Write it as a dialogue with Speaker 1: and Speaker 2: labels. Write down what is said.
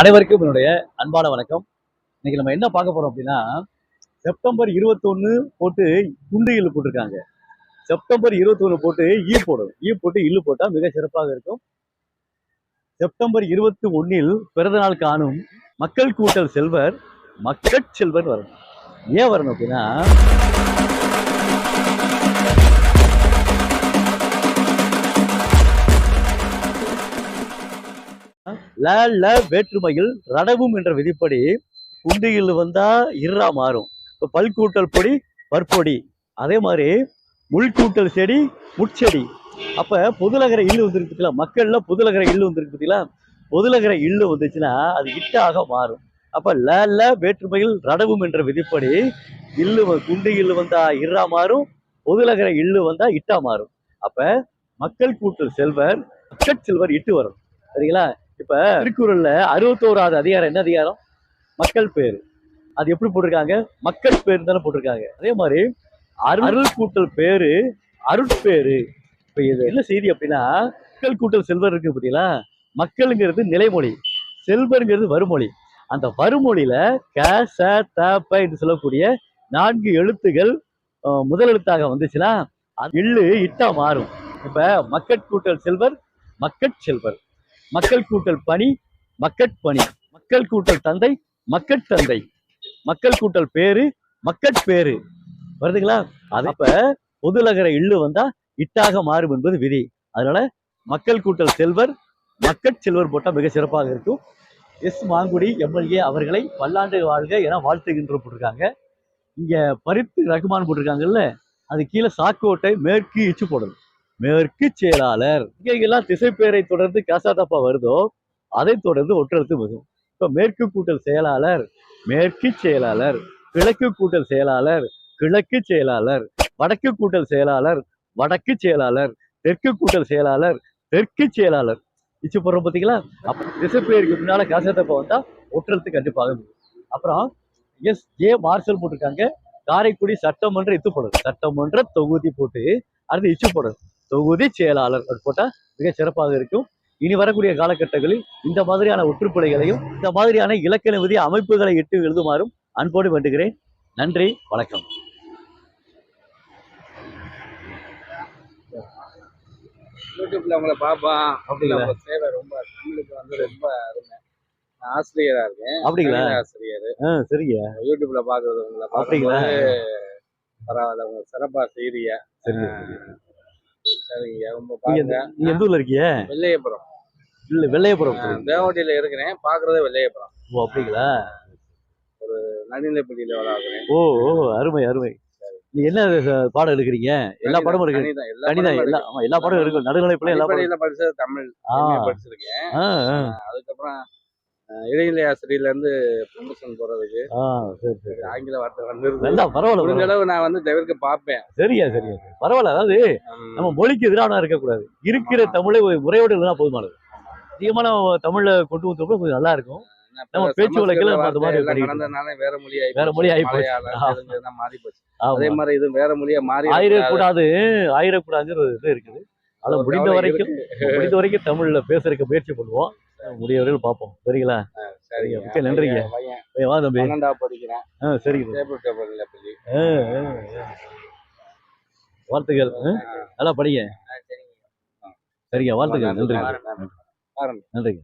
Speaker 1: அனைவருக்கும் என்னுடைய அன்பான வணக்கம். இன்னைக்கு நம்ம என்ன பார்க்க போறோம் அப்படின்னா செப்டம்பர் 21 போட்டு குண்டு இல்லு போட்டிருக்காங்க. செப்டம்பர் 21 போட்டு ஈ போடும். ஈ போட்டு இல்லு போட்டா மிக சிறப்பாக இருக்கும். செப்டம்பர் 21 ஒன்னில் பிறந்தநாள் காணும் மக்கள் கூட்டல் செல்வர் மக்கள் செல்வர் வரணும். ஏன் வரணும் அப்படின்னா ல ல வேற்றுமையில் ரடவும் என்ற விதிப்படி குண்டியில் வந்தா இருறா மாறும். இப்போ பல்கூட்டல் பொடி பற்பொடி. அதே மாதிரி முள்கூட்டல் செடி முட்செடி. அப்போ புதுலகர இல்லு வந்துருக்கு பார்த்தீங்களா மக்கள்ல பொதுலகர இல்லு வந்துருக்கு பார்த்தீங்களா பொதுலகர இல்லு வந்துச்சுன்னா அது இட்டாக மாறும். அப்போ ல ல வேற்றுமையில் ரடவும் என்ற விதிப்படி இல்லு வ- குண்டு இல்லு வந்தா இருறா மாறும் பொதுலகர இல்லு வந்தா இட்டா மாறும். அப்ப மக்கள் கூட்டல் செல்வர் மக்கட் செல்வர் இட்டு வரும். சரிங்களா? இப்ப திருக்குறள்ல அறுபத்தோராவது அதிகாரம் என்ன அதிகாரம்? மக்கள் பேர் அது எப்படி போட்டிருக்காங்க? மக்கள் பேர் தானே போட்டிருக்காங்க. அதே மாதிரி அருள் அருள் கூட்டல் பேரு அருட்பேரு இப்ப இது என்ன செய்தி அப்படின்னா மக்கள் கூட்டல் செல்வர் இருக்கு பார்த்தீங்களா? மக்களுங்கிறது நிலைமொழி செல்வருங்கிறது வருமொழி அந்த வருமொழியில க ச த ப என்று சொல்லக்கூடிய நான்கு எழுத்துகள் முதல் எழுத்தாக வந்துச்சுன்னா அது இல்லு இட்டா மாறும். இப்ப மக்கட் கூட்டல் செல்வர் மக்கட் செல்வர் மக்கள் கூட்டல் பணி மக்கட் பணி. மக்கள் கூட்டல் தந்தை மக்கட் தந்தை. மக்கள் கூட்டல் பேரு மக்கட் பேரு. வருதுங்களா? அது அப்ப பொதுலகர இல்லு வந்தா இட்டாக மாறும் என்பது விதி. அதனால மக்கள் கூட்டல் செல்வர் மக்கட் செல்வர் போட்டா மிக சிறப்பாக இருக்கும். எஸ் மாங்குடி எம்எல்ஏ அவர்களை பல்லாண்டு வாழ்க என வாழ்த்துகின்ற போட்டிருக்காங்க. இங்க பரித்து ரகுமான் போட்டிருக்காங்கல்ல அது கீழே சாக்கோட்டை மேற்கு இச்சு போடணும். மேற்கு செயலாளர் இங்கெல்லாம் திசைப்பேரை தொடர்ந்து காசாதப்பா வருதோ அதை தொடர்ந்து ஒற்றெழுத்து வரும். இப்ப மேற்கு கூட்டல் செயலாளர் மேற்கு செயலாளர் கிழக்கு கூட்டல் செயலாளர் கிழக்கு செயலாளர் வடக்கு கூட்டல் செயலாளர் வடக்கு செயலாளர் தெற்கு கூட்டல் செயலாளர் தெற்கு செயலாளர். இச்சு போடுறோம் பார்த்தீங்களா அப்ப திசைப்பேருக்கு முன்னால காசாதப்பா வந்தா ஒற்றெழுத்து கண்டிப்பாக அப்புறம் எஸ் ஏ மார்ஷல் போட்டிருக்காங்க. காரைக்குடி சட்டமன்ற இத்து போடுறது. சட்டமன்ற தொகுதி போட்டு அடுத்து இச்சு போடுறது. தொகுதி செயலாளர். அது போட்டா மிக சிறப்பாக இருக்கும். இனி வரக்கூடிய காலகட்டங்களில் இந்த மாதிரியான ஒற்றுப்படைகளையும் இந்த மாதிரியான இலக்கண விதி அமைப்புகளை இட்டு எழுதுமாறும் அன்போடு வேண்டுகிறேன். நன்றி வணக்கம்.
Speaker 2: யூடியூப்ல உங்களை பார்ப்போம்.
Speaker 1: அப்படிங்களா?
Speaker 2: சேவை ரொம்ப தமிழுக்கு வந்து ரொம்ப அருமை. ஆசிரியரா இருக்கேன்.
Speaker 1: அப்படிங்களா?
Speaker 2: ஆசிரியர்.
Speaker 1: சரிங்க.
Speaker 2: யூடியூப்ல பாக்குறது உங்களை
Speaker 1: அப்படிங்களா?
Speaker 2: பரவாயில்ல உங்க சிறப்பா செய்றீங்க.
Speaker 1: சரிங்க.
Speaker 2: சரிங்க ரொம்ப பாருங்க.
Speaker 1: நீங்க எந்த ஊர்ல இருக்கீங்க
Speaker 2: வெள்ளையபுரம்.
Speaker 1: இல்ல வெள்ளையபுரம்
Speaker 2: தேவட்டியில இருக்கிறேன். பாக்குறது வெள்ளையபுரம்.
Speaker 1: ஓ அப்படிங்களா?
Speaker 2: நடுநிலைப்பள்ளியில வராகிறேன்
Speaker 1: ஓ ஓ அருமை அருமை. நீங்க என்ன பாடம் எடுக்கிறீங்க? எல்லா பாடமும் இருக்கு.
Speaker 2: கணிதம் எல்லா பாடமும்.
Speaker 1: ஆமா எல்லா பாடம் இருக்கு. நடுநிலைப்பிள்ளை எல்லா
Speaker 2: படிச்சது தமிழ். படிச்சிருக்கேன். அதுக்கப்புறம் இடைநிலை ஆசிரியர்ல இருந்து ப்ரொமோஷன் போறதுக்கு
Speaker 1: ஆ சரி சரி
Speaker 2: ஆங்கில வார்த்தை வந்துருது.
Speaker 1: நல்லா பரவாயில்ல
Speaker 2: முடிஞ்ச. அளவு நான் வந்து தவிர்க்க பார்ப்பேன்.
Speaker 1: சரியா சரியா சரி. பரவாயில்ல அதாவது நம்ம மொழிக்கு எதிரான இருக்கக்கூடாது. இருக்கிற தமிழை முறையோடு இருந்தா போதுமானது. அதிகமான தமிழ்ல கொண்டு வந்தோம்னா கொஞ்சம் நல்லா இருக்கும். நம்ம பேச்சு வழக்குல அந்த மாதிரி
Speaker 2: வேற மொழி
Speaker 1: வேற மொழி ஆகி போச்சு.
Speaker 2: மாறி போச்சு அதே மாதிரி இது வேற மொழியா மாறி
Speaker 1: ஆயிரக்கூடாது ஆயிரக்கூடாதுங்கிற இது இருக்குது. அதை முடிந்த வரைக்கும் முடிந்த வரைக்கும் தமிழ்ல பேசுறதுக்கு முயற்சி பண்ணுவோம். முடியவரையில் பார்ப்போம். சரிங்களா?
Speaker 2: சரிங்க.
Speaker 1: மிக்க நன்றிங்க. வா தம்பி.
Speaker 2: பன்னெண்டாவது படிக்கிறேன்.
Speaker 1: ஆ சரிங்க. வாழ்த்துக்கள்? நல்லா படிங்க. சரிங்க. வாழ்த்துக்கள். நன்றி
Speaker 2: பாருங்க
Speaker 1: நன்றிங்க.